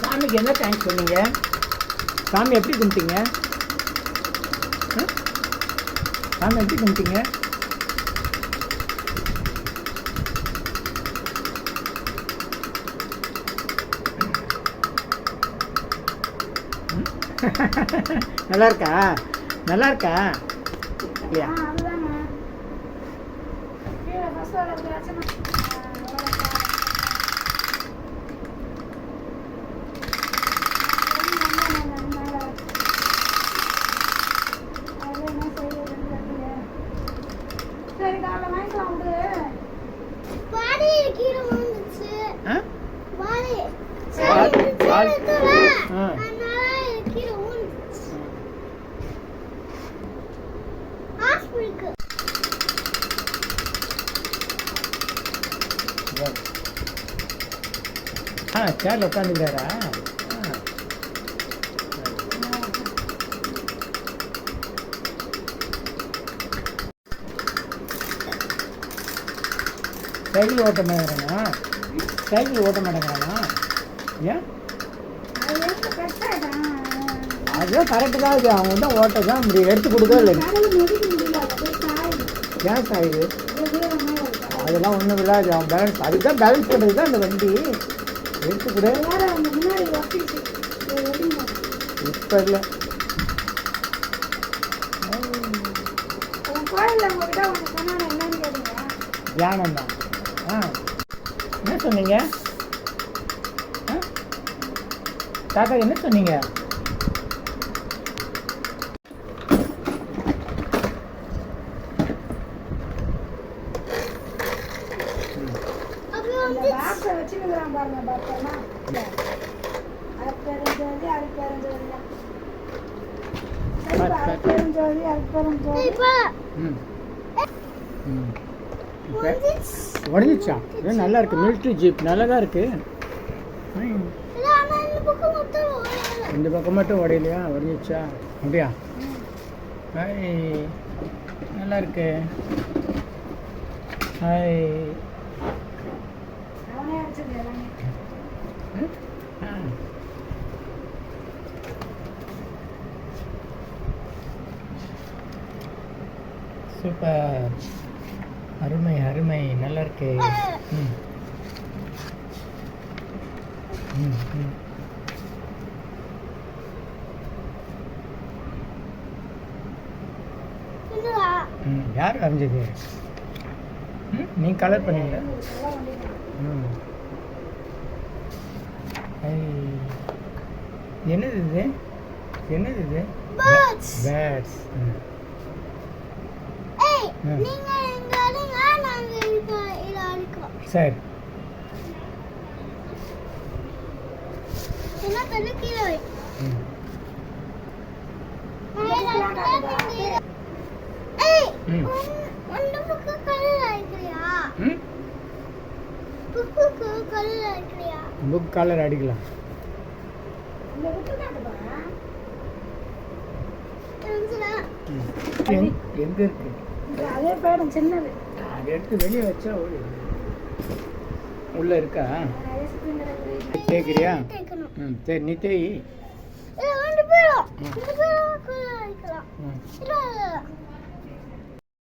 சாமிக்கு என்ன தேங்க்ஸ் சொன்னீங்க? சாமி எப்படி கும்பிட்டீங்க? சாமி எப்படி கும்பிட்டீங்க? நல்லா இருக்கா நல்லா இருக்கா இல்லையா சரி காலைல வாங்கிக்கலாம் விடு பாடி கீழே விழுந்துச்சு. ஆ? பாடி பாடி- பாடி- ஆ. அதனால கீழே விழுந்துச்சு. ஹாஸ்பிட்டலுக்கு ஆ சேரில் உட்காந்துக்கிறாரா சைக்கிள் ஓட்ட மாட்டேங்கிறானா சைக்கிள் ஓட்ட மாட்டேங்கிறானா ஏன்? அது அதுதான் கரெக்டு தான் இது. அவன் தான் ஓட்ட தான் முடியும் எடுத்து கொடுக்கவே இல்லை. கேஸ் ஆகுது அதெல்லாம் ஒன்றும் இல்லாது அவன் பேலன்ஸ் அதுக்கு தான் பேலன்ஸ் பண்ணுறது தான் அந்த வண்டி. எடுத்து கொடு. இப்போ இல்லை. தியானம் தான். ஆ. என்ன சொன்னீங்க? தாத்தா என்ன சொன்னீங்க? அற்பெருஞ்சோதி அற்பெருஞ்சோதி அற்பெருஞ்சோதி ம். ம். உடஞ்சிச்சா நல்லா இருக்குது மிலிட்ரி ஜீப் நல்லா தான் இருக்குது இந்த பக்கம் மட்டும் உடையலையா உடஞ்சிச்சா அப்படியா? ஹாய். நல்லா இருக்கு. ஹாய். சூப்பர். அருமை அருமை. நல்லா இருக்கு. ம். ம் ம். யார் வரைஞ்சது ம் நீ கலர் பண்ணீங்களா ம். என்னது இது? என்னது இது. பேட்ஸ் ம். அடிக்கிறியா புக் கலர் அடிக்கலாம். எங்கே இருக்கு? இது அதே பேரும் சின்னது. அதை எடுத்து வெளியே வச்சா ஓடி உள்ளே இருக்கா? தேய்க்கிறியா? ம் சரி நீ தேய். ம்.